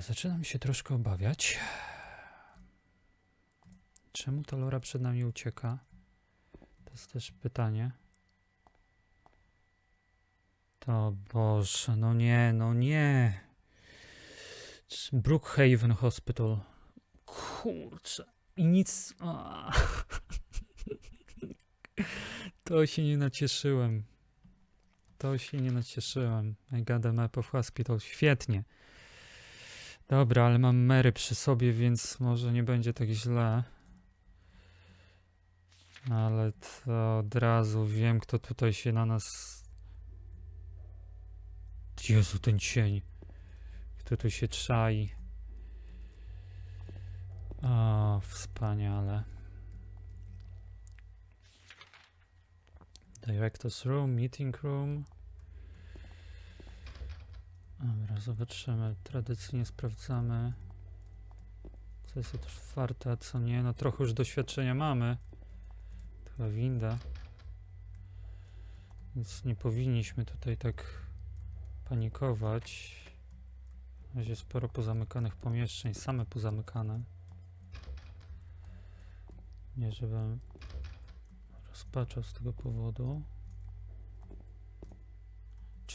Zaczynam się troszkę obawiać. Czemu ta Lora przed nami ucieka? To jest też pytanie. To Boże, no nie, no nie. Brookhaven Hospital. Kurczę. I nic. A. To się nie nacieszyłem. To się nie nacieszyłem. I got a map. Świetnie. Dobra, ale mam Mary przy sobie, więc może nie będzie tak źle. Ale to od razu wiem, kto tutaj się na nas... Jezu, ten cień. Kto tu się czai. O, wspaniale. Director's room, meeting room. Dobra, zobaczymy. Tradycyjnie sprawdzamy, co jest otwarte, a co nie. No trochę już doświadczenia mamy. To Chyba winda. Więc nie powinniśmy tutaj tak panikować. Na razie sporo pozamykanych pomieszczeń, same pozamykane. Nie, żebym rozpaczał z tego powodu.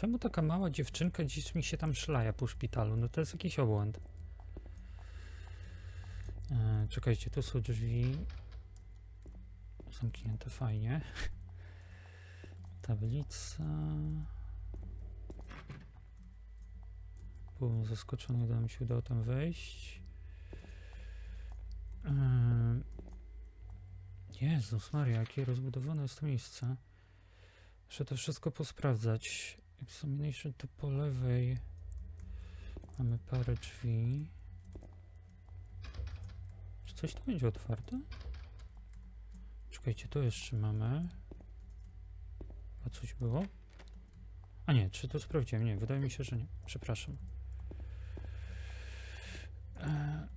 Czemu taka mała dziewczynka dziś mi się tam szlaja po szpitalu? No to jest jakiś obłęd. E, czekajcie, tu są drzwi. Zamknięte fajnie. Tablica. Byłem zaskoczony, gdy mi się udało tam wejść. E, Jezus Maria, jakie rozbudowane jest to miejsce. Muszę to wszystko posprawdzać. Examination to po lewej. Mamy parę drzwi. Czy coś tu będzie otwarte? Czekajcie, to jeszcze mamy. A coś było? A nie, czy to sprawdziłem? Nie, wydaje mi się, że nie. Przepraszam. Eee,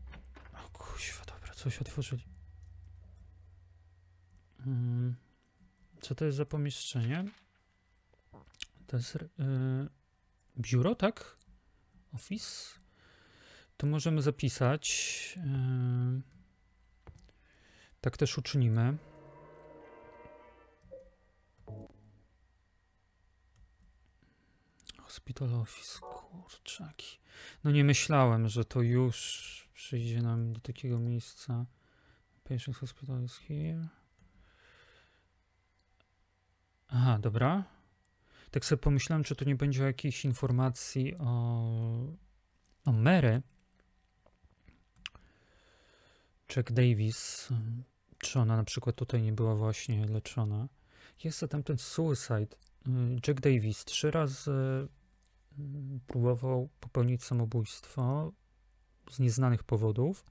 o kuźwa, dobra, coś otworzyli. Mm, co to jest za pomieszczenie? To jest y, biuro, tak? Office? To możemy zapisać. y, tak też uczynimy. Hospital Office, kurczaki. No nie myślałem, że to już przyjdzie nam do takiego miejsca. Patient Hospital is here. Aha, dobra. Tak sobie pomyślałem, czy tu nie będzie jakiejś informacji o, o Mary. Jack Davis. Czy ona na przykład tutaj nie była właśnie leczona. Jest to tamten suicide. Y, Jack Davis trzy razy mm, próbował popełnić samobójstwo z nieznanych powodów.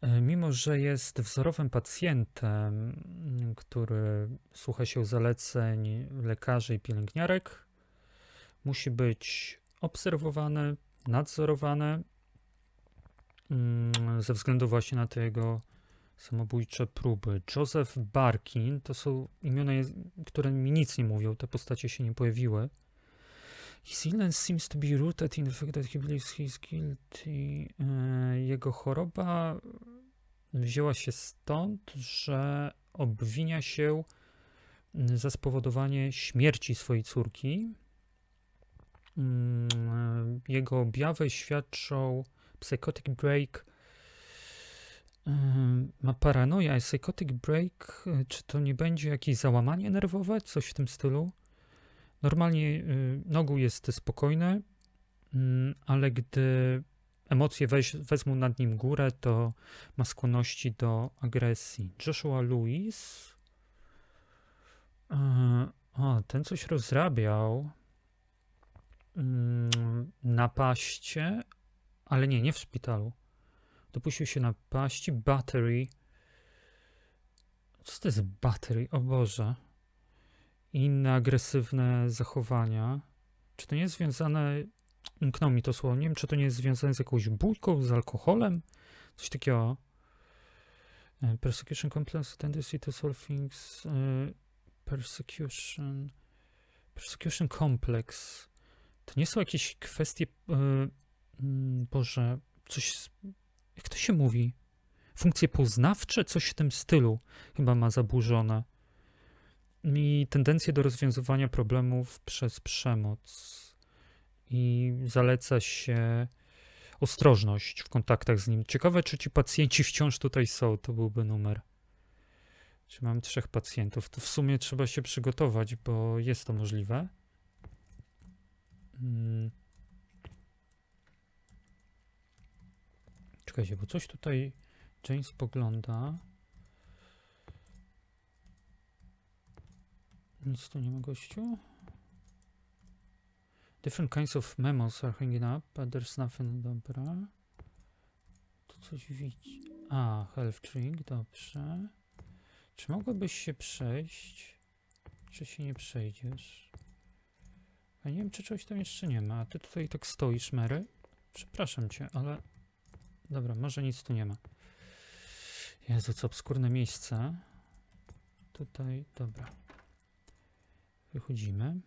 E, Mimo, że jest wzorowym pacjentem, mm, który słucha się zaleceń lekarzy i pielęgniarek, musi być obserwowany, nadzorowany mm, ze względu właśnie na te jego samobójcze próby. Joseph Barkin to są imiona, które mi nic nie mówią, te postacie się nie pojawiły. His illness seems to be rooted in the fact that he believes he is guilty. E, Jego choroba wzięła się stąd, że obwinia się za spowodowanie śmierci swojej córki. Mm, Jego objawy świadczą psychotic break. Ym, Ma paranoja, a psychotic break, czy to nie będzie jakieś załamanie nerwowe, coś w tym stylu? Normalnie y, Nogu jest spokojny, mm, ale gdy emocje weź, wezmą nad nim górę, to ma skłonności do agresji. Joshua Lewis. E, O, ten coś rozrabiał. Mm, Napaście, ale nie, nie w szpitalu. Dopuścił się napaści. Battery. Co to jest battery? O Boże. I inne agresywne zachowania. Czy to nie jest związane umknął mi to słowo. Nie wiem, czy to nie jest związane z jakąś bójką, z alkoholem, coś takiego. E, Persecution complex tendency to solve things. e, Persecution. Persecution complex. To nie są jakieś kwestie e, mm, Boże, coś, jak to się mówi? Funkcje poznawcze? Coś w tym stylu chyba ma zaburzone. I tendencję do rozwiązywania problemów przez przemoc. I zaleca się ostrożność w kontaktach z nim. Ciekawe, czy ci pacjenci wciąż tutaj są, to byłby numer. Czy mam trzech pacjentów? To w sumie trzeba się przygotować, bo jest to możliwe. Mm. Czekajcie, bo coś tutaj James pogląda. Nic tu nie ma gościu. Different kinds of memos are hanging up, but there's nothing. Dobra. Tu coś widzi. A, health drink, dobrze. Czy mogłabyś się przejść? Czy się nie przejdziesz? Ja nie wiem, czy czegoś tam jeszcze nie ma. A ty tutaj tak stoisz, Mary? Przepraszam cię, ale... Dobra, może nic tu nie ma. Jezu, co obskurne miejsce. Tutaj, dobra. Wychodzimy.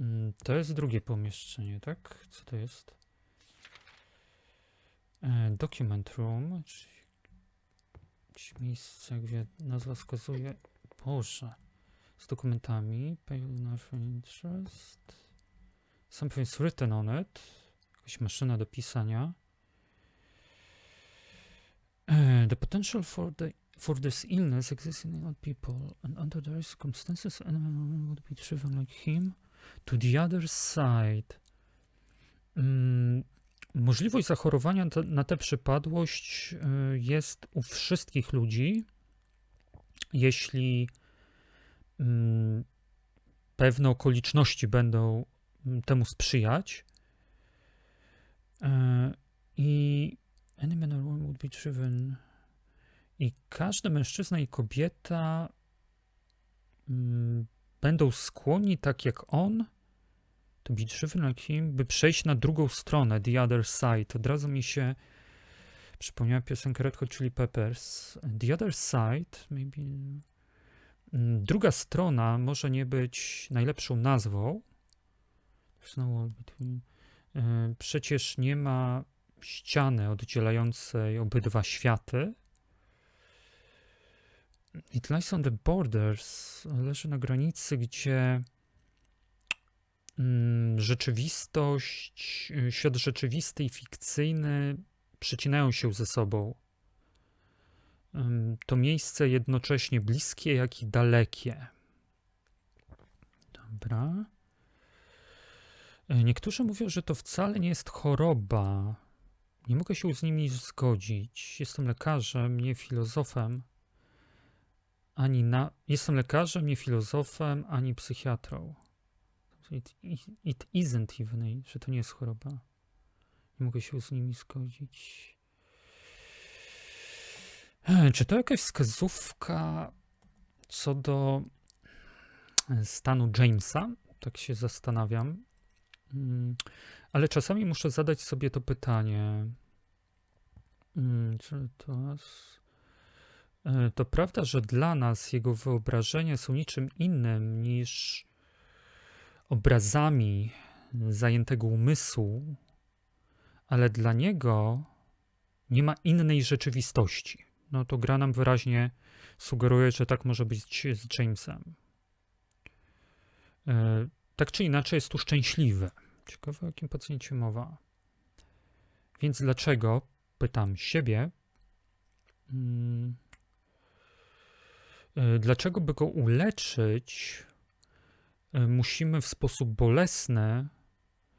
Mm, To jest drugie pomieszczenie, tak? Co to jest? E, document room, czyli miejsce, gdzie nazwa wskazuje. Boże. Z dokumentami. Pay enough interest. Something's written on it. Jakaś maszyna do pisania. Uh, the potential for the for this illness exists in all people, and under the right circumstances, anyone would be driven like him to the other side. Mm, możliwość zachorowania na tę przypadłość y, jest u wszystkich ludzi, jeśli mm, pewne okoliczności będą mm, temu sprzyjać. E, I any man or woman would be driven. I każdy mężczyzna i kobieta mm, będą skłonni, tak jak on, to driven like him, by przejść na drugą stronę, the other side. Od razu mi się przypomniała piosenka Red Hot Chili Peppers. The other side, maybe... Mm, Druga strona może nie być najlepszą nazwą. E, Przecież nie ma ściany oddzielającej obydwa światy. It lies on the borders. Leży na granicy, gdzie mm, rzeczywistość, y, świat rzeczywisty i fikcyjny przecinają się ze sobą. To miejsce jednocześnie bliskie, jak i dalekie. Dobra. Y, Niektórzy mówią, że to wcale nie jest choroba. Nie mogę się z nimi zgodzić. Jestem lekarzem, nie filozofem. Ani na... Jestem lekarzem, nie filozofem, ani psychiatrą. It, it isn't even, że to nie jest choroba. Nie mogę się z nimi zgodzić. Czy to jakaś wskazówka co do stanu Jamesa? Tak się zastanawiam. Mm, Ale czasami muszę zadać sobie to pytanie. Mm, Czy to jest... E, To prawda, że dla nas jego wyobrażenia są niczym innym niż obrazami zajętego umysłu, ale dla niego nie ma innej rzeczywistości. No to gra nam wyraźnie sugeruje, że tak może być z Jamesem. E, Tak czy inaczej jest tu szczęśliwy. Ciekawe, o jakim pacjencie mowa. Więc dlaczego, pytam siebie, mm, e, dlaczego by go uleczyć, e, musimy w sposób bolesny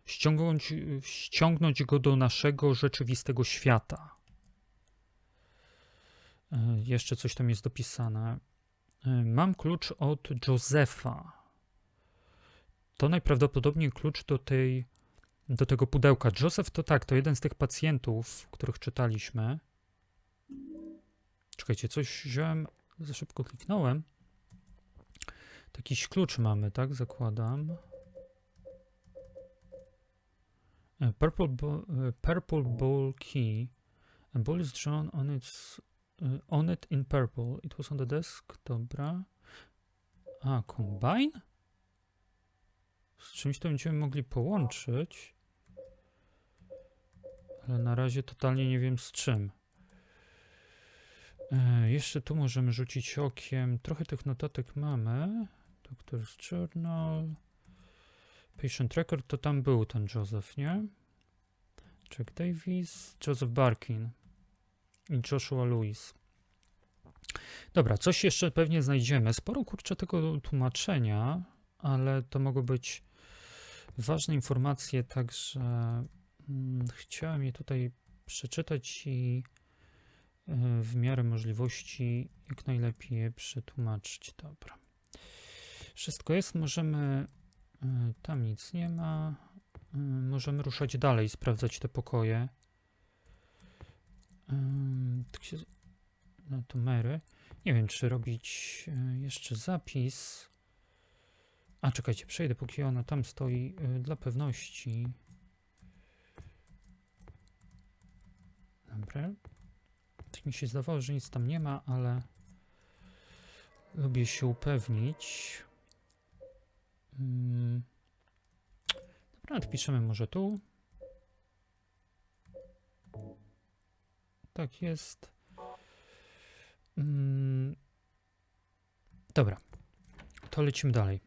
ściągnąć, ściągnąć go do naszego rzeczywistego świata. E, Jeszcze coś tam jest dopisane. E, Mam klucz od Josefa. To najprawdopodobniej klucz do tej, do tego pudełka. Joseph to tak, to jeden z tych pacjentów, których czytaliśmy. Czekajcie, coś wziąłem, za szybko kliknąłem. Jakiś klucz mamy, tak? Zakładam. E, Purple, bo, e, purple ball key. A ball is drawn on its e, on it in purple. It was on the desk. Dobra. A, combine? Z czymś to będziemy mogli połączyć. Ale na razie totalnie nie wiem z czym. E, jeszcze tu możemy rzucić okiem. Trochę tych notatek mamy. Doctor's Journal. Patient Record to tam był ten Joseph, nie? Jack Davis, Joseph Barkin i Joshua Lewis. Dobra, coś jeszcze pewnie znajdziemy. Sporo kurczę tego tłumaczenia, ale to mogą być ważne informacje, także mm, chciałem je tutaj przeczytać i w miarę możliwości jak najlepiej je przetłumaczyć. Dobra. Wszystko jest, możemy. e, Tam nic nie ma. e, Możemy ruszać dalej, sprawdzać te pokoje. Ym, Tak się. No to Mary. Nie wiem, czy robić e, jeszcze zapis. A czekajcie, przejdę, póki ona tam stoi e, dla pewności. Dobra. Tak mi się zdawało, że nic tam nie ma, ale lubię się upewnić. Mm. Dobra, odpiszemy może tu. Tak jest. Mm. Dobra, to lecimy dalej.